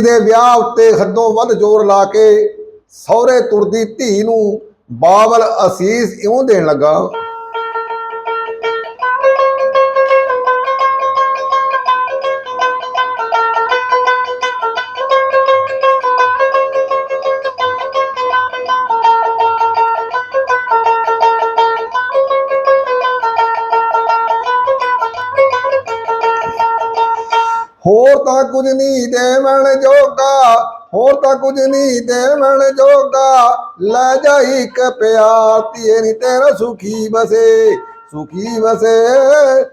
ਧੀ ਦੇ ਵਿਆਹ ਉੱਤੇ ਹੱਦੋਂ ਵੱਧ ਜ਼ੋਰ ਲਾ ਕੇ ਸਹੁਰੇ ਤੁਰਦੀ ਧੀ ਨੂੰ ਬਾਬਲ ਅਸੀਸ ਇਉਂ ਦੇਣ ਲੱਗਾ ਹੋਰ ਤਾਂ ਕੁਝ ਨਹੀਂ ਦੇਵਣ ਜੋਗਾ, ਹੋਰ ਤਾਂ ਕੁਝ ਨਹੀਂ ਦੇਵਣ ਜੋਗਾ। ਲੈ ਜਾਈ ਇੱਕ ਪਿਆਰ ਧੀਏ ਨੀ ਤੇਰਾ ਸੁਖੀ ਬਸੇ ਸੁਖੀ ਬਸੇ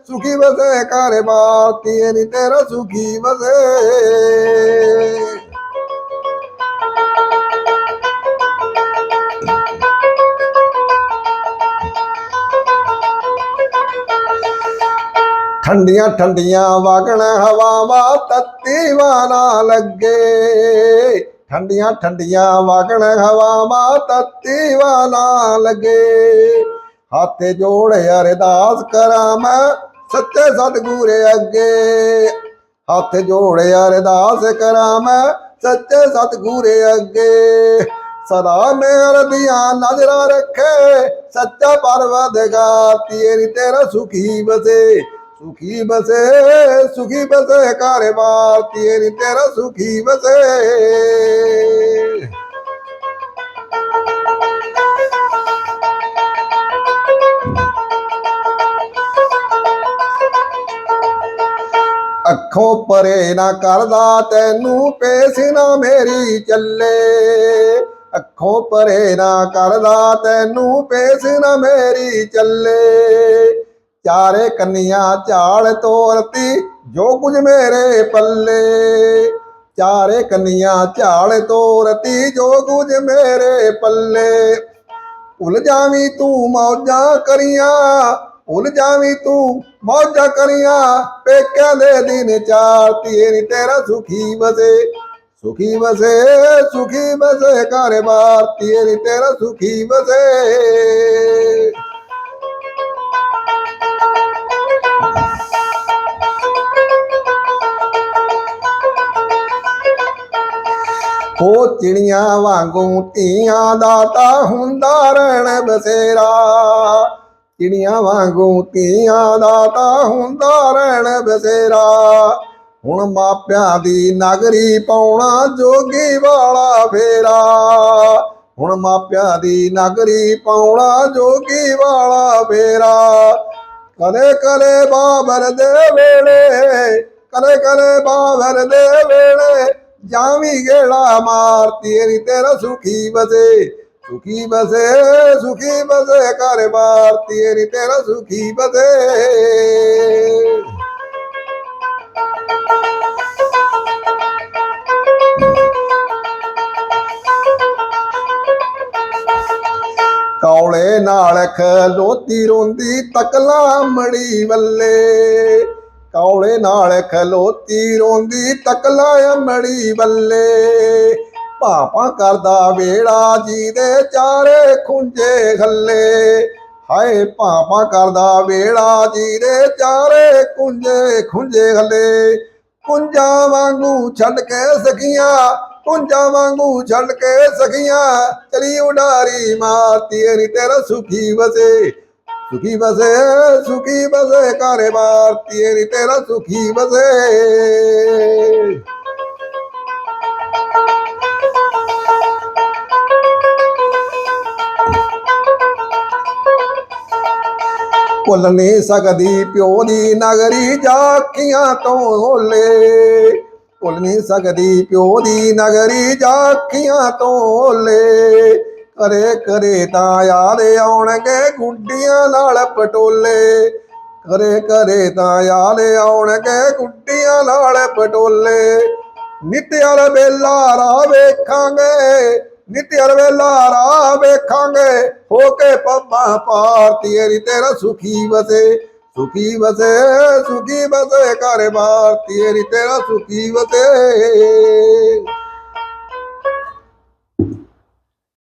ਸੁਖੀ ਬਸੇ ਘਰ ਬਾਰ ਧੀਏ ਨੀ ਤੇਰਾ ਸੁਖੀ ਬਸੇ ਠੰਡੀਆਂ ਠੰਡੀਆਂ ਵਗਣ ਹਵਾਵਾਂ ਤੱਤੀ ਵਾਨਾ ਲੱਗੇ। ਠੰਡੀਆਂ ਠੰਡੀਆਂ ਵਗਣ ਹਵਾਵਾਂ ਤੱਤੀ ਵਾਨਾ ਲੱਗੇ। ਹੱਥ ਜੋੜ ਅਰਦਾਸ ਕਰਾਂ ਮੈਂ ਸੱਚੇ ਸਤਿਗੁਰ ਅੱਗੇ। ਹੱਥ ਜੋੜ ਅਰਦਾਸ ਕਰਾਂ ਮੈਂ ਸੱਚੇ ਸਤਿਗੁਰ ਅੱਗੇ। ਸਦਾ ਮੇਰ ਦੀਆਂ ਨਜ਼ਰਾਂ ਰੱਖੇ ਸੱਚਾ ਪਰਵਦਗਾਰ ਤੇਰੀ ਤੇਰਾ ਸੁਖੀ ਬਸੇ ਸੁਖੀ ਬਸੇ ਸੁਖੀ ਬਸੇ ਘਰ ਬਾਰ ਤੇਰੀ ਤੇਰਾ ਸੁਖੀ ਬਸੇ ਅੱਖੋਂ ਪਰੇ ਨਾ ਕਰਦਾ ਤੈਨੂੰ ਪੇਸ ਨਾ ਮੇਰੀ ਚੱਲੇ। ਅੱਖੋਂ ਪਰੇ ਨਾ ਕਰਦਾ ਤੈਨੂੰ ਪੇਸ ਨਾ ਮੇਰੀ ਚੱਲੇ। ਚਾਰੇ ਕੰਨੀਆਂ ਝਾਲ ਤੋਰਤੀ, ਜੋ ਕੁਝ ਮੇਰੇ ਪੱਲੇ। ਚਾਰੇ ਕੰਨੀਆਂ ਝਾਲ ਤੋਰਤੀ, ਜੋ ਕੁਝ ਮੇਰੇ ਪੱਲੇ। ਭੁੱਲ ਜਾਵੀਂ ਤੂੰ ਮੌਜਾਂ ਕਰੀਆਂ, ਭੁੱਲ ਜਾਵੀਂ ਤੂੰ ਮੌਜਾਂ ਕਰੀਆਂ। ਪੇਕਿਆਂ ਦੇ ਦਿਨ ਚਾਰ ਧੀਏ ਨੀ ਤੇਰਾ ਸੁਖੀ ਬਸੇ ਸੁਖੀ ਬਸੇ ਸੁਖੀ ਬਸੇ ਘਰ ਬਾਰ ਧੀਏ ਨੀ ਤੇਰਾ ਸੁਖੀ ਬਸੇ ਉਹ ਚਿੜੀਆਂ ਵਾਂਗੂ ਧੀਆਂ ਦਾ ਤਾਂ ਹੁੰਦਾ ਰਹਿਣ ਬਸੇਰਾ। ਚਿੜੀਆਂ ਵਾਂਗੂ ਧੀਆਂ ਦਾ ਤਾਂ ਹੁੰਦਾ ਰਹਿਣ ਬਸੇਰਾ। ਹੁਣ ਮਾਪਿਆਂ ਦੀ ਨਗਰੀ ਪਾਉਣਾ ਜੋਗੀ ਵਾਲਾ ਫੇਰਾ। ਹੁਣ ਮਾਪਿਆਂ ਦੀ ਨਗਰੀ ਪਾਉਣਾ ਜੋਗੀ ਵਾਲਾ ਫੇਰਾ। ਕਦੇ ਕਦੇ ਬਾਬਰ ਦੇ ਵੇਲੇ, ਕਦੇ ਕਦੇ ਬਾਬਰ ਦੇ ਵੇਲੇ ਜਾਵੀ ਗੇੜਾ ਮਾਰ ਨੀ ਤੇਰਾ ਸੁਖੀ ਬਸੇ ਸੁਖੀ ਬਸੇ ਸੁਖੀ ਬਸੇ ਘਰ ਬਾਰ ਨੀ ਤੇਰਾ ਸੁਖੀ ਬਸੇ ਕੌਲੇ ਨਾਲ ਖਲੋਤੀ ਰੋਂਦੀ, ਤਕਲਾ ਮੜੀ ਵੱਲੇ। ਕੌਲੇ ਨਾਲ ਖਲੋਤੀ ਰੋਂਦੀ ਤਕਲਾ ਮੜੀ ਵੱਲੇ ਭਾਪਾ ਕਰਦਾ ਵੇੜਾ ਜੀ ਦੇ ਚਾਰੇ ਖੁੰਝੇ ਖੱਲੇ। ਹਾਏ, ਭਾਪਾ ਕਰਦਾ ਵੇੜਾ ਜੀ ਦੇ ਚਾਰੇ ਕੁੰਝੇ ਖੁੰਝੇ ਖੱਲੇ। ਕੁੰਜਾਂ ਵਾਂਗੂ ਛੱਡ ਕੇ ਸਖੀਆਂ, ਕੁੰਜਾਂ ਵਾਂਗੂ ਛੱਡ ਕੇ ਸਖੀਆਂ। ਚਲੀ ਉਡਾਰੀ ਮਾਰਤੀ ਨੀ ਤੇਰਾ ਸੁਖੀ ਵਸੇ। ਸੁਖੀ ਬਸੇ ਸੁਖੀ ਬਸੇ ਘਰੇ ਮਾਰਤੀ ਨੀ ਤੇਰਾ ਸੁਖੀ ਵਸੇ। ਭੁੱਲ ਨਹੀਂ ਸਕਦੀ ਪਿਓ ਦੀ ਨਗਰੀ ਜਾਖੀਆਂ ਤੋਂ ਹੋਲੇ। ਭੁੱਲ ਨਹੀਂ ਸਕਦੀ ਪਿਓ ਦੀ ਨਗਰੀ ਜਾਖੀਆਂ ਤੋਂ ਹੋਲੇ। ਕਰੇ ਕਰੇ ਤਾਂ ਯਾਦ ਆਉਣਗੇ ਗੁੱਡੀਆਂ ਨਾਲ ਪਟੋਲੇ। ਕਰੇ ਕਰੇ ਤਾਂ ਯਾਦ ਆਉਣਗੇ ਗੁੱਡੀਆਂ ਨਾਲ ਪਟੋਲੇ। ਨਿਤਿਆਲ ਵੇਲਾ ਰਾ ਵੇਖਾਂਗੇ, ਨਿਤਿਆਲ ਵੇਲਾ ਰਾ ਵੇਖਾਂਗੇ। ਹੋ ਕੇ ਪੱਪਾ ਪਾਰ ਤੇਰੀ ਤੇਰਾ ਸੁਖੀ ਵਸੇ ਸੁਖੀ ਵਸੇ ਸੁਖੀ ਵਸੇ ਘਰ ਬਾਰ ਤੇਰੀ ਤੇਰਾ ਸੁਖੀ ਵਸੇ।